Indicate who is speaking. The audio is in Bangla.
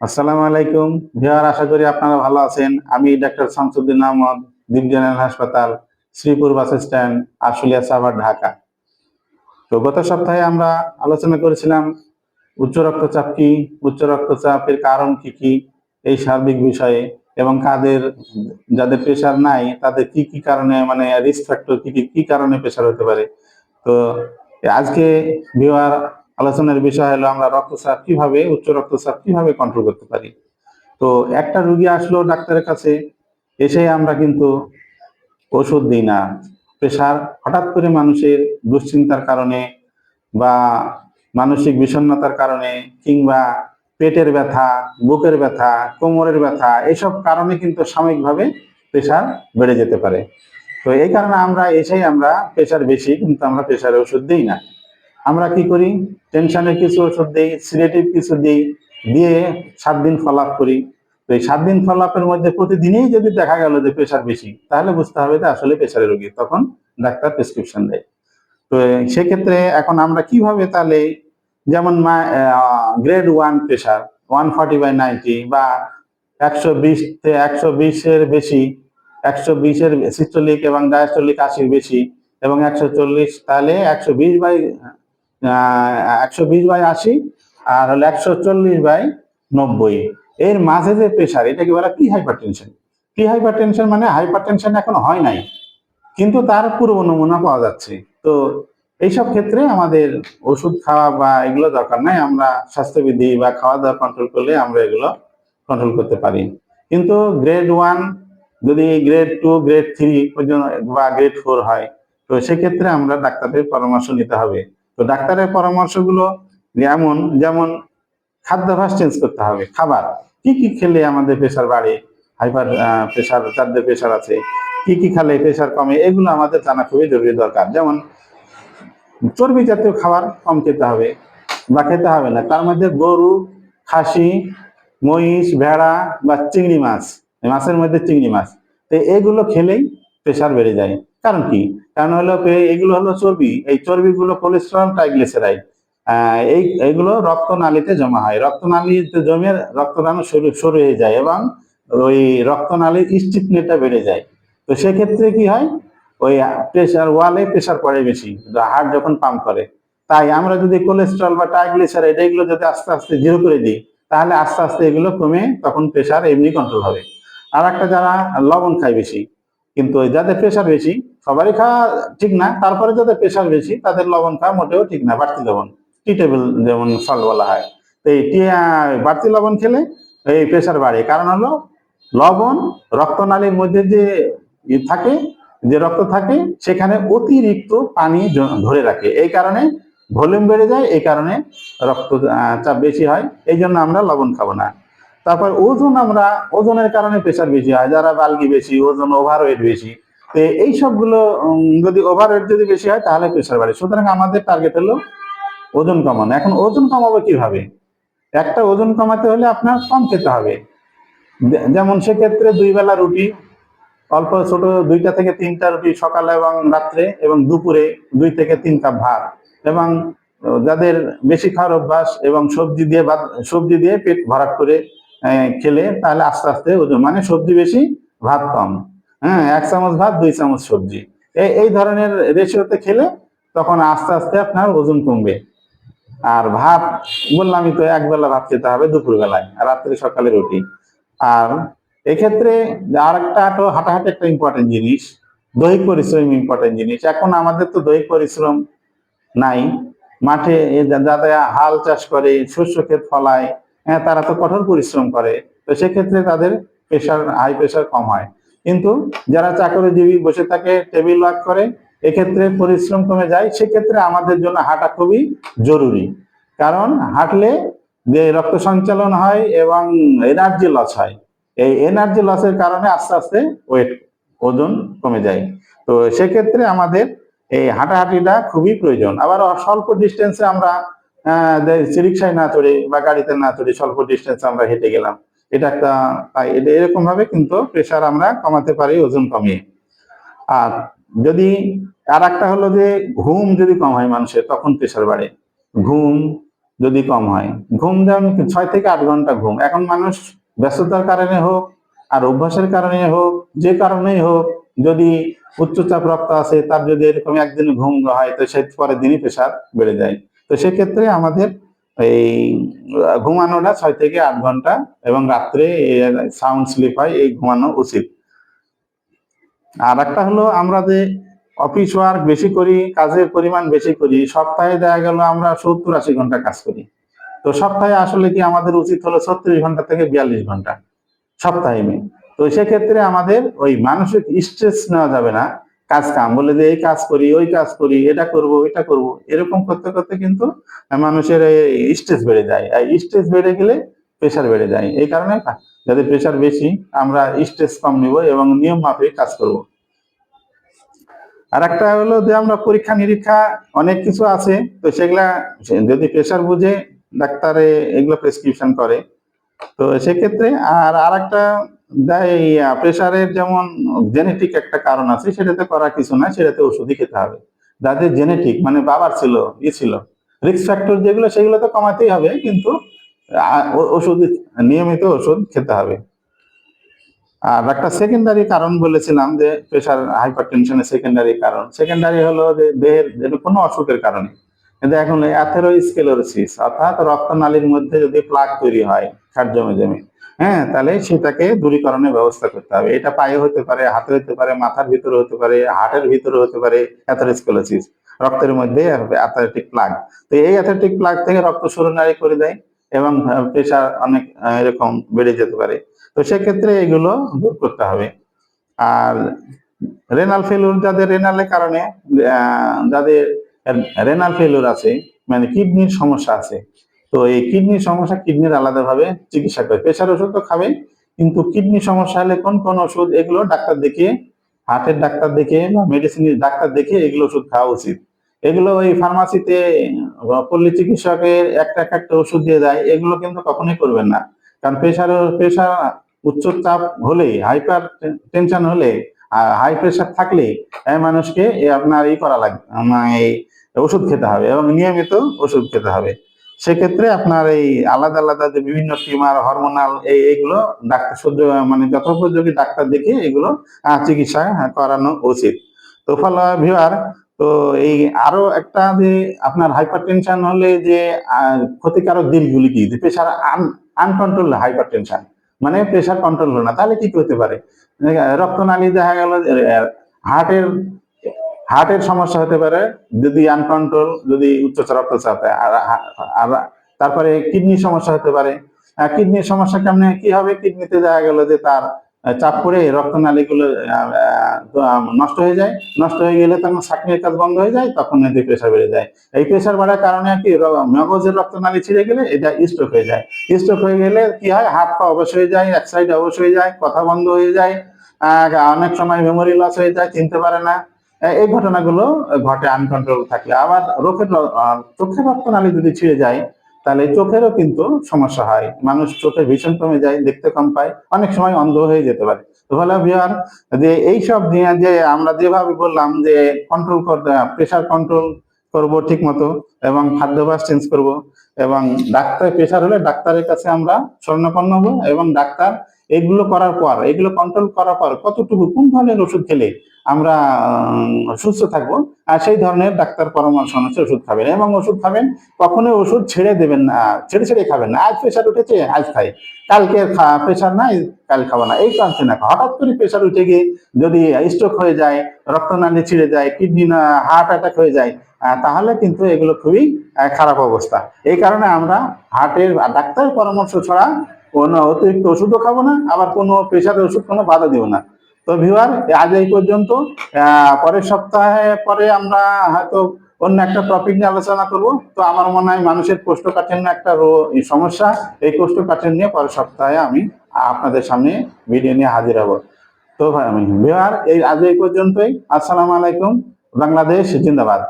Speaker 1: আসসালামু আলাইকুম। ভিওয়ার আশা করি আপনারা ভালো আছেন। আমি ডাক্তার শামসুদ্দিন আহমদ দীপ জেনারেল হাসপাতাল, শ্রীপুর বাস স্ট্যান্ড, আশুলিয়া সাভার, ঢাকা। তো গত সপ্তাহে আমরা আলোচনা করেছিলাম, উচ্চ রক্তচাপ কি, উচ্চ রক্তচাপের কারণ কি কি, এই সার্বিক বিষয়ে, এবং কাদের, যাদের প্রেশার নাই, তাদের কি কি কারণে মানে রিস্ক ফ্যাক্টর কি কি কি কারণে প্রেশার হতে পারে। তো আজকে ভিওয়ার আলোচনার বিষয় হলো আমরা রক্তচাপ কীভাবে, উচ্চ রক্তচাপ কীভাবে কন্ট্রোল করতে পারি। তো একটা রুগী আসলো ডাক্তারের কাছে, এসে আমরা কিন্তু ওষুধ দিই না। প্রেশার হঠাৎ করে মানুষের দুশ্চিন্তার কারণে বা মানসিক বিষণ্ণতার কারণে কিংবা পেটের ব্যথা, বুকের ব্যথা, কোমরের ব্যথা, এসব কারণে কিন্তু সাময়িকভাবে প্রেশার বেড়ে যেতে পারে। তো এই কারণে আমরা এসেই আমরা প্রেশার বেশি, কিন্তু আমরা প্রেশারে ওষুধ দিই না। আমরা কি করি? টেনশনের কিছু ওষুধ দিই সিলেটিভ কিছু দিই, দিয়ে সাত দিন ফলো আপ করি। তো এই সাত দিন ফলো আপের মধ্যে প্রতিদিনই যদি দেখা গেল যে প্রেশার বেশি, তাহলে বুঝতে হবে যে আসলে প্রেশারের রোগী। তখন ডাক্তার প্রেসক্রিপশন দেয়। তো সেক্ষেত্রে এখন আমরা কীভাবে তাহলে যেমন grade one pressure one forty by ninety বা একশো বিশ একশো বিশের বেশি, একশো বিশের সিস্টোলিক এবং ডায়াস্টোলিক আশির বেশি এবং একশো চল্লিশ, তাহলে একশো বিশ বাই একশো বিশ বাই আশি আর হলো একশো চল্লিশ বাই নব্বই। এর মাঝে যে প্রেশার এটাকে বলা? কি হাইপার টেনশন কি হাইপার টেনশন মানে হাইপার টেনশন এখন হয় নাই, কিন্তু তার পূর্ব নমুনা পাওয়া যাচ্ছে। তো এইসব ক্ষেত্রে আমাদের ওষুধ খাওয়া বা এগুলো দরকার নাই, আমরা স্বাস্থ্যবিধি বা খাওয়া দাওয়া কন্ট্রোল করলে আমরা এগুলো কন্ট্রোল করতে পারি। কিন্তু গ্রেড ওয়ান যদি গ্রেড টু গ্রেড থ্রি পর্যন্ত বা গ্রেড ফোর হয়, তো সেক্ষেত্রে আমরা ডাক্তারের পরামর্শ নিতে হবে। তো ডাক্তারের পরামর্শগুলো এমন, যেমন খাদ্যাভ্যাস চেঞ্জ করতে হবে, খাবার। কি কি খেলে আমাদের প্রেশার বাড়ে? হাইপার প্রেশার যাদের প্রেশার আছে। কি কি খেলে প্রেশার কমে? এগুলো আমাদের জানা খুবই জরুরি দরকার। যেমন চর্বি জাতীয় খাবার কম খেতে হবে বা খেতে হবে না। তার মধ্যে গরু, খাসি, মহিষ, ভেড়া বা চিংড়ি মাছ মাছের মধ্যে চিংড়ি মাছ। তো এগুলো খেলেই প্রেশার বেড়ে যায়। কারণ কি? কারণ হলো এগুলো হলো চর্বি। এই চর্বিগুলো কোলেস্ট্রল ট্রাইগ্লিসারাইড এই এইগুলো রক্তনালীতে জমা হয়। রক্তনালীতে জমে রক্তদান শুরু শুরু হয়ে যায় এবং ওই রক্তনালীর স্টিফনেসটা বেড়ে যায়। তো সেক্ষেত্রে কি হয়? ওই প্রেশার ওয়ালে প্রেশার পড়ে বেশি হার্ট যখন পাম্প করে। তাই আমরা যদি কোলেস্ট্রল বা ট্রাইগ্লিসারাইড এগুলো যদি আস্তে আস্তে জিরো করে দিই, তাহলে আস্তে আস্তে এগুলো কমে, তখন প্রেশার এমনি কন্ট্রোল হবে। আর একটা যারা লবণ খায় বেশি কিন্তু যাদের প্রেশার বেশি, সবারই খাওয়া ঠিক না, তারপরে যাদের প্রেশার বেশি, তাদের লবণ খাওয়া মোটেও ঠিক না, বাড়তি লবণ টি টেবিল যেমন সল্ট বলা হয়। তো এই বাড়তি লবণ খেলে এই প্রেশার বাড়ে। কারণ হলো লবণ রক্তনালীর মধ্যে যে থাকে, যে রক্ত থাকে, সেখানে অতিরিক্ত পানি ধরে রাখে। এই কারণে ভলিউম বেড়ে যায়, এই কারণে রক্ত চাপ বেশি হয়, এই জন্য আমরা লবণ খাব না। তারপর ওজন আমরা, ওজনের কারণে প্রেশার বেশি হয়, যারা বালগি বেশি, ওজন ওভারওয়েট বেশি। তো এই সবগুলো যদি ওভারওয়েট যদি বেশি হয়, তাহলে প্রেশার বাড়ে। সুতরাং আমাদের টার্গেট হলো ওজন কমানো। এখন ওজন কমাবো কীভাবে? একটা ওজন কমাতে হলে আপনার কম খেতে হবে। যেমন সেক্ষেত্রে দুই বেলা রুটি, অল্প ছোট দুইটা থেকে তিনটা রুটি সকালে এবং রাত্রে, এবং দুপুরে দুই থেকে তিন কাপ ভাত। এবং যাদের বেশি খাওয়ার অভ্যাস এবং সবজি দিয়ে সবজি দিয়ে পেট ভরাট করে খেলে তাহলে আস্তে আস্তে ওজন মানে সবজি বেশি, ভাত কম। হ্যাঁ এক চামচ ভাত, দুই চামচ সবজি। এই এই ধরনের রেশিওতে খেলে তখন আস্তে আস্তে আপনার ওজন কমবে। আর ভাত বললামই তো এক বেলা ভাত খেতে হবে দুপুর বেলায় রাত্রে সকালে রুটি। আর এক্ষেত্রে আর একটা তো হাঁটাহাঁটি একটা ইম্পর্টেন্ট জিনিস, দৈহিক পরিশ্রম ইম্পর্টেন্ট জিনিস। এখন আমাদের তো দৈহিক পরিশ্রম নাই। মাঠে যাতে হাল চাষ করে, শস্য ক্ষেত ফলায় হ্যাঁ তারা তো কঠোর পরিশ্রম করে, তো সেক্ষেত্রে তাদের প্রেশার হাই প্রেশার কম হয়। কিন্তু যারা চাকরিজীবী বসে থাকে টেবিল ওয়ার্ক করে, এক্ষেত্রে পরিশ্রম কমে যায়, সেক্ষেত্রে আমাদের জন্য হাঁটা খুবই জরুরি। কারণ হাঁটলে যে রক্ত সঞ্চালন হয় এবং এনার্জি লস হয়, এই এনার্জি লসের কারণে আস্তে আস্তে ওয়েট ওজন কমে যায়। তো সেক্ষেত্রে আমাদের এই হাঁটাহাঁটিটা খুবই প্রয়োজন। আবার স্বল্প ডিস্টেন্সে আমরা রিক্সায় না চড়ে বা গাড়িতে না চড়ে স্বল্প ডিস্টেন্সে আমরা হেঁটে গেলাম। এটা একটা তাই, এটা এরকম ভাবে কিন্তু প্রেশার আমরা কমাতে পারি ওজন কমিয়ে। আর যদি আর একটা হলো যে ঘুম যদি কম হয় মানুষের, তখন প্রেশার বাড়ে। ঘুম যদি কম হয়, ঘুম যেমন ছয় থেকে আট ঘণ্টা ঘুম। এখন মানুষ ব্যস্ততার কারণে হোক আর অভ্যাসের কারণে হোক, যে কারণেই হোক, যদি উচ্চচাপ রক্ত আছে তার যদি এরকম একদিন ঘুম হয়, তো সে পরের দিনই প্রেশার বেড়ে যায়। তো সেক্ষেত্রে আমাদের এই ঘুমানোটা ছয় থেকে আট ঘণ্টা এবং রাত্রে সাউন্ড স্লিপ হয়, এই ঘুমানো উচিত। আর একটা হলো আমরা যে অফিস ওয়ার্ক বেশি করি, কাজের পরিমাণ বেশি করি, সপ্তাহে দেখা গেল আমরা সত্তর আশি ঘণ্টা কাজ করি। তো সপ্তাহে আসলে কি আমাদের উচিত হলো ছত্রিশ ঘণ্টা থেকে বিয়াল্লিশ ঘণ্টা সপ্তাহে। তো সেক্ষেত্রে আমাদের ওই মানসিক স্ট্রেস নেওয়া যাবে না। কাজ কাম বলে যে, এই কাজ করি, ওই কাজ করি, এটা করব এটা করব। এরকম করতে করতে কিন্তু মানুষের স্ট্রেস বেড়ে যায়। আর স্ট্রেস বেড়ে গেলে প্রেশার বেড়ে যায়। এই কারণে যাদের প্রেশার বেশি, আমরা স্ট্রেস কম নিব এবং নিয়ম মাফিক কাজ করব। আর একটা হলো যে, আমরা পরীক্ষা, নিরীক্ষা অনেক কিছু আছে, তো সেগুলা যদি প্রেশার বুঝে, ডাক্তারে এগুলো প্রেসক্রিপশন করে। তো সেক্ষেত্রে আর আর একটা প্রেশারের যেমন জেনেটিক একটা কারণ আছে, সেটাতে করা কিছু না, সেটাতে ওষুধই খেতে হবে। যাদের জেনেটিক মানে বাবার ছিল, ই ছিল রিস্ক ফ্যাক্টর যেগুলো, সেগুলো তো কমাতেই হবে, কিন্তু ওষুধ, নিয়মিত ওষুধ খেতে হবে। আর একটা সেকেন্ডারি কারণ বলেছিলাম যে প্রেশার হাইপার টেনশনের সেকেন্ডারি কারণ। সেকেন্ডারি হলো যে, দেহের কোনো অসুখের কারণে। কিন্তু এখন অ্যাথেরোস্কেলোরোসিস অর্থাৎ রক্তনালীর মধ্যে যদি প্লাগ তৈরি হয় খাট জমে জমে হ্যাঁ তাহলে সেটাকে দূরীকরণের ব্যবস্থা করতে হবে। এটা পায়ে হতে পারে, হাতে হতে পারে, মাথার ভিতরে হতে পারে, হার্টের ভিতরে হতে পারে অ্যাথেরোস্কেলোসিস রক্তের মধ্যে অ্যাথলেটিক প্লাগ তো এই অ্যাথলেটিক প্লাগ থেকে রক্ত সরনারী করে দেয় এবং প্রেশার অনেক এরকম বেড়ে যেতে পারে। তো সেক্ষেত্রে এগুলো দূর করতে হবে। আর রেনাল ফেলুর যাদের রেনালের কারণে যাদের রেনাল ফেলুর আছে মানে কিডনির সমস্যা আছে তো এই কিডনির সমস্যা কিডনির আলাদাভাবে চিকিৎসা করে। প্রেশার ওষুধ তো খাবে কিন্তু কিডনির সমস্যা হলে কোন কোন ওষুধ এগুলো ডাক্তার দেখিয়ে হার্টের ডাক্তার দেখে বা মেডিসিনের ডাক্তার দেখে এগুলো ওষুধ খাওয়া উচিত। এগুলো ওই ফার্মাসিতে পল্লী চিকিৎসকের একটা এক একটা ওষুধ দিয়ে দেয় এগুলো কিন্তু কখনোই করবেন না। কারণ প্রেশার প্রেশার উচ্চ চাপ হলে হাইপার টেনশন হলে হাই প্রেশার থাকলে এই মানুষকে আপনার ই করা লাগবে মানে এই ওষুধ খেতে হবে এবং নিয়মিত ওষুধ খেতে হবে। সেক্ষেত্রে আপনার এই আলাদা আলাদা যে বিভিন্ন টিমার হরমোনাল, এই এগুলো ডাক্তার মানে যথোপযোগী ডাক্তার দেখে এগুলো চিকিৎসা করানো উচিত। তো ফলে ভিউয়ার তো এই আরও একটা যে আপনার হাইপার টেনশন হলে যে ক্ষতিকারক দিকগুলি কি? যে pressure un uncontrol hypertension মানে প্রেশার কন্ট্রোল হলো না, তাহলে কি করতে পারে? রক্তনালী দেখা গেল হার্টের হার্টের সমস্যা হতে পারে, যদি আনকন্ট্রোল যদি উচ্চ রক্তচাপ। আর তারপরে কিডনির সমস্যা হতে পারে। কিডনির সমস্যা কেমনে কি হবে কিডনিতে দেখা গেল যে তার চাপ পড়ে, রক্তনালীগুলো নষ্ট হয়ে যায়, নষ্ট হয়ে গেলে তখন সাকনির কাজ বন্ধ হয়ে যায়, তখন এতে প্রেশার বেড়ে যায়। এই প্রেশার বাড়ার কারণে কি মগজের রক্তনালী ছিঁড়ে গেলে এটা স্ট্রোক হয়ে যায়। স্ট্রোক হয়ে গেলে কি হয়, হাত পা অবশ হয়ে যায়, এক সাইড অবশ হয়ে যায়, কথা বন্ধ হয়ে যায় অনেক সময় মেমোরি লস হয়ে যায়, চিনতে পারে না। এই ঘটনাগুলো ঘটে আনকন্ট্রোল থাকলে। আবার রোগের চোখের রক্তনালী যদি ছিঁড়ে যায়, তাহলে চোখেরও কিন্তু সমস্যা হয়। মানুষ চোখে ভীষণ কমে যায়, দেখতে কম পায়, অনেক সময় অন্ধ হয়ে যেতে পারে। যে এইসব নিয়ে যে আমরা যেভাবে বললাম যে কন্ট্রোল করতে প্রেশার কন্ট্রোল করব ঠিক মতো এবং খাদ্যাভ্যাস চেঞ্জ করব এবং ডাক্তার প্রেশার হলে ডাক্তারের কাছে আমরা স্বর্ণাপন্ন হব এবং ডাক্তার এগুলো করার পর, এগুলো কন্ট্রোল করার পর কতটুকু কোন ধরনের ওষুধ খেলে আমরা সুস্থ থাকব? আর সেই ধরনের ডাক্তার পরামর্শ অনুসারে ওষুধ খাবেন এবং ওষুধ খাবেন, কখনোই ওষুধ ছেড়ে দেবেন না, ছেড়ে ছেড়ে খাবেন না। আজ প্রেশার উঠেছে, আজ খাই। কালকে প্রেশার নাই, কাল খাব না। এই কারণে না হঠাৎ করে প্রেশার উঠে গিয়ে যদি স্ট্রোক হয়ে যায়, রক্তনালী ছিঁড়ে যায় কিডনি না হার্ট অ্যাটাক হয়ে যায় তাহলে কিন্তু এগুলো খুবই খারাপ অবস্থা। এই কারণে আমরা হার্টের ডাক্তারের পরামর্শ ছাড়া কোনো অতিরিক্ত ওষুধও খাব না, আবার কোনো প্রেশারের ওষুধ কোনো বাধা দিব না। তো ভিউয়ার আজ এই পর্যন্ত পরের সপ্তাহে পরে আমরা হয়তো অন্য একটা টপিক নিয়ে আলোচনা করব। তো আমার মনে হয় মানুষের কোষ্ঠকাঠিন্য একটা সমস্যা, এই কোষ্ঠকাঠিন্য নিয়ে পরের সপ্তাহে আমি আপনাদের সামনে ভিডিও নিয়ে হাজির হব। তো ভাই আমি ভিউয়ার এই আজ এই পর্যন্তই। আসসালাম আলাইকুম, বাংলাদেশ জিন্দাবাদ।